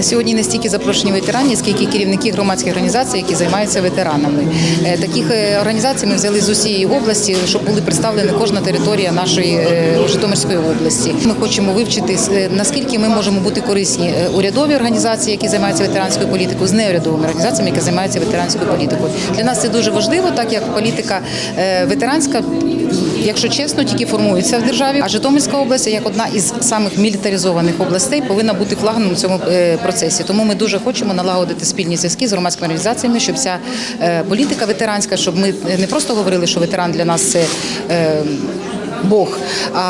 Сьогодні не стільки запрошені ветерані, скільки керівники громадських організацій, які займаються ветеранами. Е, Таких е, організацій ми взяли з усієї області, щоб були представлені кожна територія нашої е, Житомирської області. Ми хочемо вивчити наскільки ми можемо бути корисні урядові організації, які займаються ветеранською політикою, з неурядовими організаціями, які займаються ветеранською політикою. Для нас це дуже важливо, так як політика ветеранська, якщо чесно, тільки формується в державі. А Житомирська область, як одна із самих мілітаризованих областей, повинна бути флагманом цьому процесі. Тому ми дуже хочемо налагодити спільні зв'язки з громадськими організаціями, щоб ця е, політика ветеранська, щоб ми не просто говорили, що ветеран для нас це. Бог,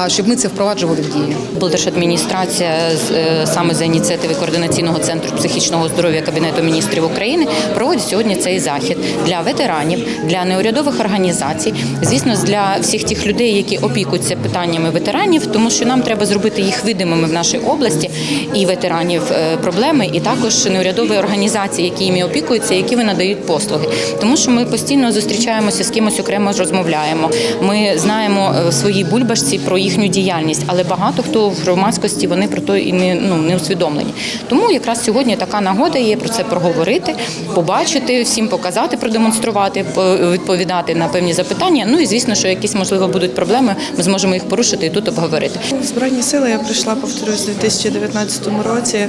щоб ми це впроваджували в дію. Облдержадміністрація е, саме за ініціативи координаційного центру психічного здоров'я Кабінету міністрів України проводить сьогодні цей захід для ветеранів, для неурядових організацій, звісно, для всіх тих людей, які опікуються питаннями ветеранів, тому що нам треба зробити їх видимими в нашій області і ветеранів е, проблеми, і також неурядові організації, які їми опікуються, які ви надають послуги. Тому що ми постійно зустрічаємося з кимось окремо розмовляємо. Ми знаємо е, в своїй бульбашці про їхню діяльність, але багато хто в громадськості вони про то і не ну не усвідомлені. Тому якраз сьогодні така нагода є про це проговорити, побачити, всім показати, продемонструвати, по- відповідати на певні запитання. Ну і звісно, що якісь можливо будуть проблеми, ми зможемо їх порушити і тут обговорити. Збройні сили я прийшла, повторюсь, у 2019 році.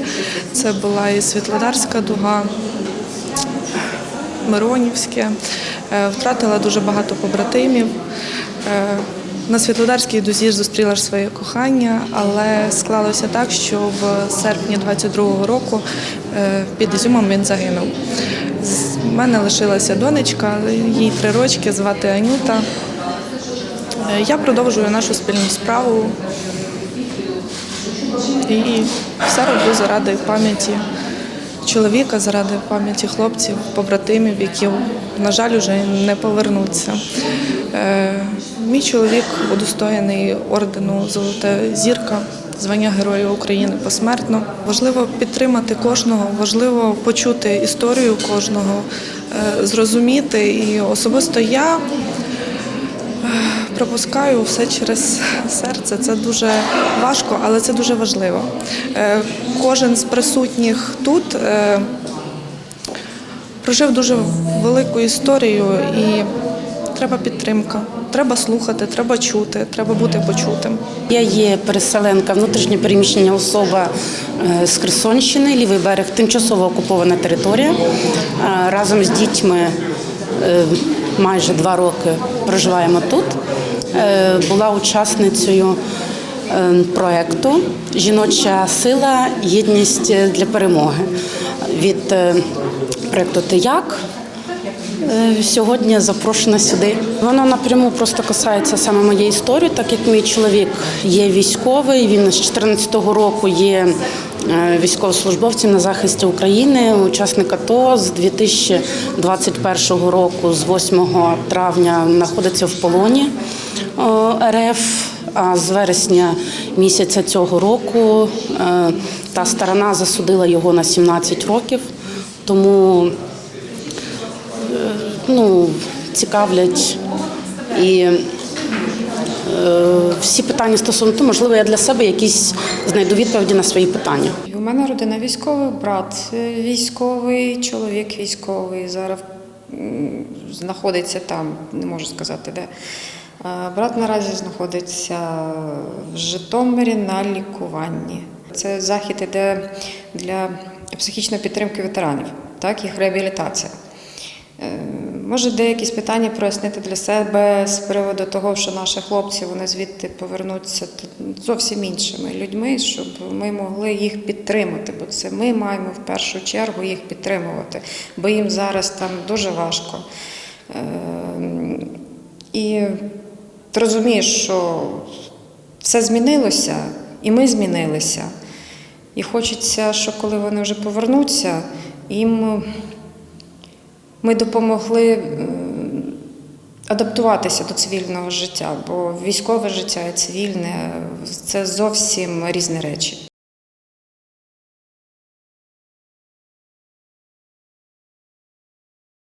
Це була і Світлодарська дуга, Миронівське. Е, Втратила дуже багато побратимів. Е, На Світлодарській дузі зустріла ж своє кохання, але склалося так, що в серпні 22-го року е, під Ізюмом він загинув. З мене лишилася донечка, їй три рочки, звати Анюта. Е, Я продовжую нашу спільну справу і все роблю заради пам'яті чоловіка, заради пам'яті хлопців, побратимів, які, на жаль, вже не повернуться. Е, Мій чоловік удостоєний ордену Золота зірка. Звання Героя України посмертно. Важливо підтримати кожного, важливо почути історію кожного, е, зрозуміти. І особисто я пропускаю все через серце. Це дуже важко, але це дуже важливо. Е, Кожен з присутніх тут е, прожив дуже велику історію і треба підтримка. Треба слухати, треба чути, треба бути почутим. Я є переселенка, внутрішньо переміщення особа е, з Херсонщини, лівий берег, тимчасово окупована територія. Е, Разом з дітьми е, майже два роки проживаємо тут. Була учасницею проєкту Жіноча сила, єдність для перемоги від проєкту Тияк. Е, Сьогодні запрошена сюди. Воно напряму просто касається саме моєї історії, так як мій чоловік є військовий. Він з 2014 року є е, військовослужбовцем на захисті України, учасник АТО з 2021 року, з 8 травня, знаходиться в полоні РФ. А з вересня місяця цього року е, та сторона засудила його на 17 років. Тому ну, цікавлять і е, всі питання стосовно того, можливо, я для себе якісь знайду відповіді на свої питання. У мене родина військовий, брат військовий, чоловік військовий. Зараз знаходиться там, не можу сказати де. Брат наразі знаходиться в Житомирі на лікуванні. Це захід іде для психічної підтримки ветеранів, так, їх реабілітація. Може, деякісь питання прояснити для себе з приводу того, що наші хлопці вони звідти повернуться зовсім іншими людьми, щоб ми могли їх підтримати, бо це ми маємо в першу чергу їх підтримувати, бо їм зараз там дуже важко. Е, І ти розумієш, що все змінилося, і ми змінилися. І хочеться, що коли вони вже повернуться, їм ми допомогли адаптуватися до цивільного життя, бо військове життя і цивільне це зовсім різні речі.